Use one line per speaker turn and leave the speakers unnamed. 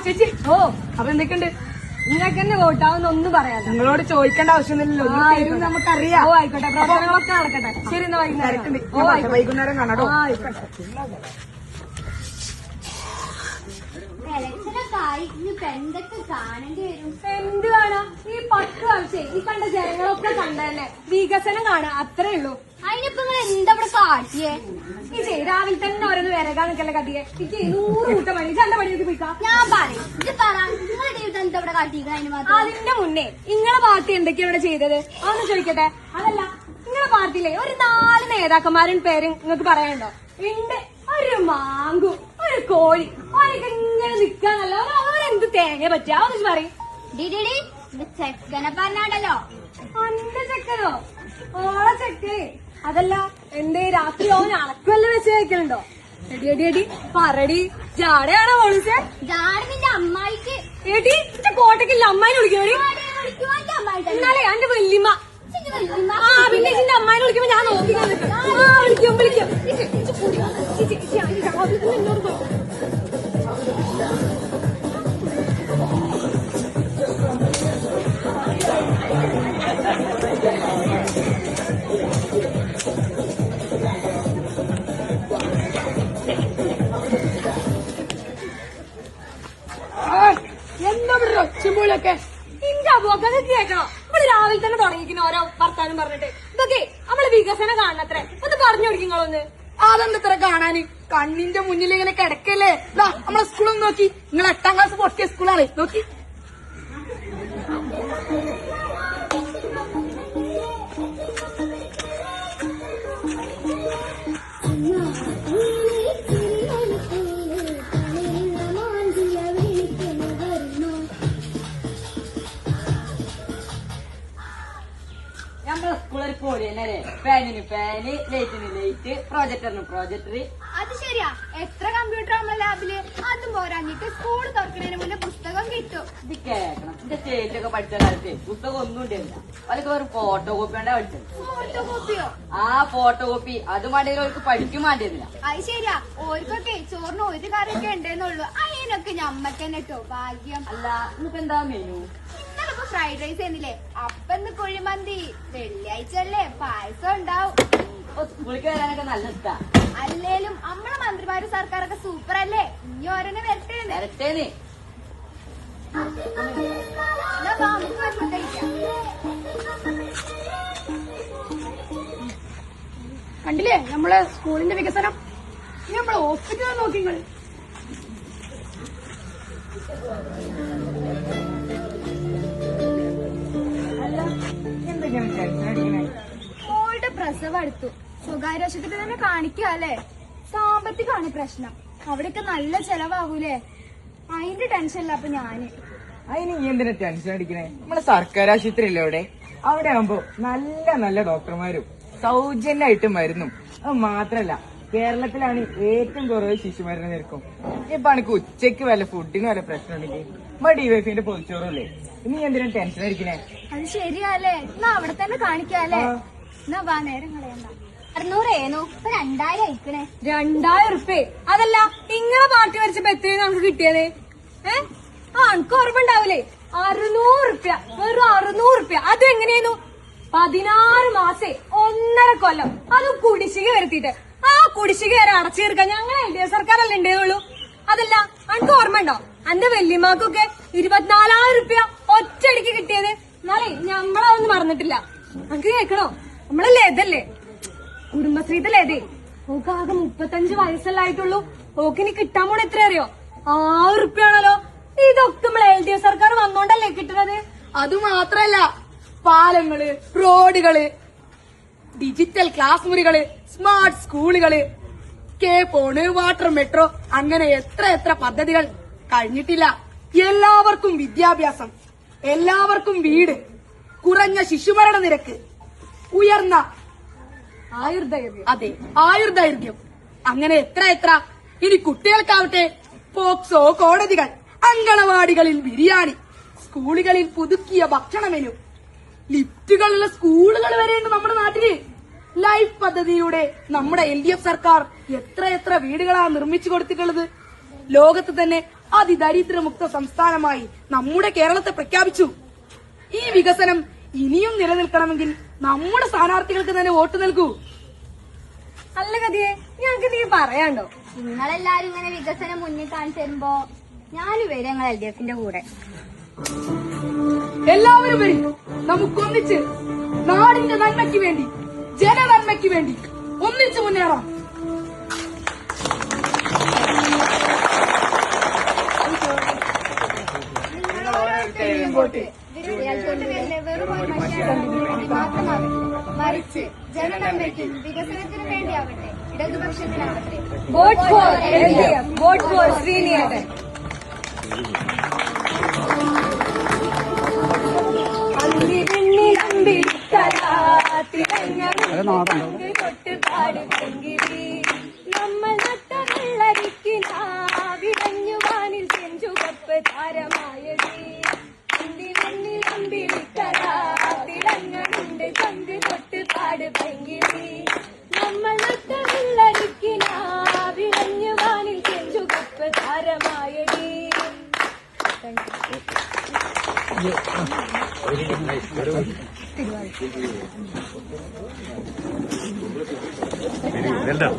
ചേച്ചി
ഓ
അപ്പൊ എന്തൊക്കെയുണ്ട്?
നിങ്ങൾക്ക് തന്നെ വോട്ടാവുന്ന ഒന്നും പറയാം
നിങ്ങളോട് ചോദിക്കേണ്ട ആവശ്യമൊന്നുമില്ലല്ലോ
ആ,
ഈ പേരും
ആയിക്കോട്ടെ.
നമുക്കറിയാം.
ഓ ആയിക്കോട്ടെ പ്രവർത്തനങ്ങളൊക്കെ നടക്കട്ടെ. ശരി എന്നാ വൈകുന്നേരം. ഓ.
വൈകുന്നേരം
വരും?
എന്ത് കാണാ? ഈ പത്ത് വർഷം ഈ കണ്ട ജനങ്ങളൊക്കെ കണ്ടതന്നെ വികസനം കാണാ. അത്രേ ഉള്ളൂ.
അതിനിപ്പോ നിങ്ങൾ എന്താ ഇവിടെ കാട്ടിയേ
ചെയ് രാവിലെ തന്നെ ഓരോന്ന് വിരകാൻ നിൽക്കല്ലേ കത്തിയെ എനിക്ക് നൂറ് കൂട്ട പണി ഇത് എന്റെ പണിയൊക്കെ പോയിക്കാ?
ഞാൻ പറയും. ഇത് പറ. നിങ്ങളുടെ ജീവിതം എന്താ ഇവിടെ കാട്ടിയത് അതിന് മാത്രം?
അതിന്റെ മുന്നേ നിങ്ങളെ പാർട്ടി എന്തൊക്കെയാ ഇവിടെ ചെയ്തത്? അതൊന്ന് ചോദിക്കട്ടെ? അതല്ല നിങ്ങളെ പാർട്ടിയിലെ ഒരു നാല് നേതാക്കന്മാരും പേര് നിങ്ങൾക്ക് പറയാനുണ്ടോ? ഉണ്ട് ഒരു മാങ്കു ഒരു കോഴി. അവരൊക്കെ ഇങ്ങനെ നിക്കാന്നല്ല അവരെന്ത് തേങ്ങ പറ്റുക അതൊന്ന് പറയും.
ഇത് ചെക്കനെ പറഞ്ഞാണ്ടല്ലോ.
അന്റെ ചെക്കനോ? ഓളെ ചെക്ക്. അതല്ല എന്തേ രാത്രി ഓൻ അണക്കുവല്ല വെച്ച് കഴിക്കലുണ്ടോ എടി എടി എടി പറടി. ജാടയാണോ പോളിസേ
ജാണ് നിന്റെ അമ്മായിക്ക്.
എടി കോട്ടക്കില്ല അമ്മായിനെ?
എന്റെ അമ്മായിക്ക്
എന്നാലേ എന്റെ വല്യമ്മ. ആ പിന്നെ ഇതിന്റെ അമ്മായിനെ വിളിക്കുമ്പോ ഞാൻ നോക്കി ഇന്റെ അബോക്കൊക്കെ കേൾക്കണം ഇവിടെ രാവിലെ തന്നെ തുടങ്ങിയിരിക്കുന്ന ഓരോ വർത്താനം പറഞ്ഞിട്ട്. ഇതൊക്കെ നമ്മൾ വികസനം കാണണത്രേ. ഒന്ന് പറഞ്ഞു കൊടുക്കിങ്ങളൊന്ന്.
അതെന്തത്ര കാണാന്? കണ്ണിന്റെ മുന്നിൽ ഇങ്ങനെ കിടക്കല്ലേ? നമ്മളെ സ്കൂളൊന്ന് നോക്കി. നിങ്ങൾ എട്ടാം ക്ലാസ് പൊട്ടിയ സ്കൂളാണ് നോക്കി.
ഫാനിന് ഫാന് ലൈറ്റിന് ലൈറ്റ് പ്രൊജക്ടറിന് പ്രൊജക്ടർ
അത് ശരിയാ. എത്ര കമ്പ്യൂട്ടർ നമ്മളെ ലാബിൽ അതും പോരാഞ്ഞിട്ട് സ്കൂൾ തുറക്കുന്നതിന് മുന്നേ പുസ്തകം കിട്ടും.
ഇത് കേൾക്കണം എന്റെ ചേച്ചിയൊക്കെ പഠിച്ച കാലത്ത് പുസ്തകം ഒന്നും ഉണ്ടായില്ല അവർക്ക് വെറും ഫോട്ടോ കോപ്പി ഉണ്ടാ പഠിച്ചത്.
ഫോട്ടോ കോപ്പിയോ
ആ ഫോട്ടോ കോപ്പി അത് മാണ്ടെങ്കിൽ അവർക്ക് പഠിക്കും വേണ്ടിയിരുന്നില്ല
അത് ശരിയാ. ഓർക്കൊക്കെ ചോറിന് ഒരു കറിയൊക്കെ ഉണ്ടെന്നുള്ളൂ. അതിനൊക്കെ ഞമ്മക്ക് തന്നെ കേട്ടോ ഭാഗ്യം.
അല്ല ഇന്നിപ്പോ എന്താ മെനു
ഫ്രൈഡ് റൈസ് എന്നില്ലേ? അപ്പന്ന് കുഴിമന്തി. വെള്ളിയാഴ്ച അല്ലേ? പായസം ഉണ്ടാവും.
സ്കൂളിലേക്ക് വരാനൊക്കെ നല്ല ഇഷ്ടാ.
അല്ലേലും നമ്മളെ മന്ത്രിമാരും സർക്കാരൊക്കെ സൂപ്പർ അല്ലേ? ഇനി ഓരോന്നെ വരട്ടെ.
വരട്ടേന്ന്.
കണ്ടില്ലേ? നമ്മളെ സ്കൂളിന്റെ വികസനം. ഇനി നമ്മളെ ഹോസ്പിറ്റൽ നോക്കി
അടുത്തു. സ്വകാര്യ ആശുപത്രി തന്നെ കാണിക്കുക അല്ലേ? സാമ്പത്തികമാണ് പ്രശ്നം. അവിടെയൊക്കെ നല്ല ചെലവാകൂലേ? അതിന്റെ ടെൻഷനില്ല അപ്പൊ ഞാൻ.
അതിന് നീ എന്തിനാ ടെൻഷൻ അടിക്കണേ? നമ്മളെ സർക്കാർ ആശുപത്രി അല്ലേ അവിടെ? അവിടെ ആവുമ്പോ നല്ല നല്ല ഡോക്ടർമാരും സൗജന്യമായിട്ട് മരുന്നും. അത് മാത്രല്ല കേരളത്തിലാണ് ഏറ്റവും കുറവ് ശിശുമരണ നിരക്കും. ഇപ്പൊ എനിക്ക് ഉച്ചയ്ക്ക് വല്ല ഫുഡിന് വല്ല പ്രശ്നം ഉണ്ടെങ്കിൽ നമ്മുടെ ഡിവൈഫിന്റെ പൊതിച്ചോറല്ലേ നീ എന്തിനാ ടെൻഷൻ അടിക്കണേ?
അത് ശരിയല്ലേ എന്നാ അവിടെ തന്നെ കാണിക്കാല്ലേ
ആ.
രണ്ടായിരം അയക്കണേ.
ഉറുപ്പേ. അതല്ല നിങ്ങളെ പാർട്ടി വരച്ചപ്പോ എത്രയാണ് നമുക്ക് കിട്ടിയത്? ഏ? ആ എനിക്ക് ഓർമ്മണ്ടാവൂലേ അറുന്നൂറ് റുപ്യ വെറും അറുന്നൂറ് റുപ്യ അത് എങ്ങനെയായിരുന്നു? പതിനാറ് മാസേ ഒന്നര കൊല്ലം. അത് കുടിശ്ശിക വരുത്തിയിട്ട്. ആ കുടിശ്ശിക വരെ അടച്ചു തീർക്കാൻ ഞങ്ങൾ എൽ ഡി എഫ് സർക്കാരല്ലേ ഉണ്ടേന്നുള്ളൂ അതല്ല അനക്ക് ഓർമ്മയുണ്ടോ എന്റെ വല്യമാക്കൊക്കെ ഇരുപത്തിനാലായിരം റുപ്യ ഒറ്റയടിക്ക് കിട്ടിയത്. എന്നാലേ ഞമ്മളതൊന്നും മറന്നിട്ടില്ല. നമുക്ക് കേൾക്കണോ? നമ്മളല്ലേ ഇതല്ലേ? കുടുംബശ്രീത്തിലെ അതെ ഓക്ക് ആകെ മുപ്പത്തഞ്ച് വയസ്സല്ലായിട്ടുള്ളൂ ഓക്കിനി കിട്ടാൻ പോണ എത്ര അറിയോ? ആറ് റുപ്യാണല്ലോ ഇതൊക്കെ നമ്മളെ എൽ ഡി എഫ് സർക്കാർ വന്നോണ്ടല്ലേ കിട്ടണത്?
അത് മാത്രല്ല പാലങ്ങൾ റോഡുകൾ ഡിജിറ്റൽ ക്ലാസ് മുറികൾ സ്മാർട്ട് സ്കൂളുകൾ കെ ഫോണ് വാട്ടർ മെട്രോ അങ്ങനെ എത്ര എത്ര പദ്ധതികൾ കഴിഞ്ഞിട്ടില്ല. എല്ലാവർക്കും വിദ്യാഭ്യാസം എല്ലാവർക്കും വീട് കുറഞ്ഞ ശിശുമരണ നിരക്ക് ഉയർന്ന
ആയുർദൈർഘ്യം.
അതെ. ആയുർദൈർഘ്യം. അങ്ങനെ എത്ര എത്ര. ഇനി കുട്ടികൾക്കാവട്ടെ പോക്സോ കോടതികൾ അങ്കണവാടികളിൽ ബിരിയാണി സ്കൂളുകളിൽ പുതുക്കിയ ഭക്ഷണ മെനു ലിഫ്റ്റുകളുള്ള സ്കൂളുകൾ വരെയുണ്ട് നമ്മുടെ നാട്ടിൽ. ലൈഫ് പദ്ധതിയുടെ നമ്മുടെ എൽ ഡി എഫ് സർക്കാർ എത്ര എത്ര വീടുകളാണ് നിർമ്മിച്ചു കൊടുത്തിട്ടുള്ളത്. ലോകത്ത് തന്നെ അതിദരിദ്രമുക്ത സംസ്ഥാനമായി നമ്മുടെ കേരളത്തെ പ്രഖ്യാപിച്ചു. ഈ വികസനം ഇനിയും നിലനിൽക്കണമെങ്കിൽ നമ്മുടെ സ്ഥാനാർത്ഥികൾക്ക് തന്നെ വോട്ട് നൽകൂ.
അല്ല കഥയെ ഞങ്ങൾക്ക് നീ പറയാണ്ടോ?
നിങ്ങളെല്ലാരും ഇങ്ങനെ വികസനം മുന്നിൽ കാണിച്ചു തരുമ്പോ ഞാനും വരും ഞങ്ങൾ എൽ ഡി എഫിന്റെ കൂടെ.
എല്ലാവരും വരും. നമുക്കൊന്നിച്ച് നാടിന്റെ നന്മയ്ക്ക് വേണ്ടി ജനനന്മയ്ക്ക് വേണ്ടി ഒന്നിച്ച് മുന്നേറാം.
മനുഷ്യർക്ക് വേണ്ടി മാത്രമാകട്ടെ മറിച്ച് ജനനന്മയ്ക്കും വികസനത്തിനു വേണ്ടിയാവട്ടെ ഇടതുപക്ഷത്തിനാവട്ടെ.
Vote for L D F vote for ശ്രീനിയേട്ടൻ നമ്മൾ നട്ട വെള്ളരിക്കിനാവിടഞ്ഞു വാനിൽ ചെഞ്ചുകപ്പ് താരമായടി വെൽഡം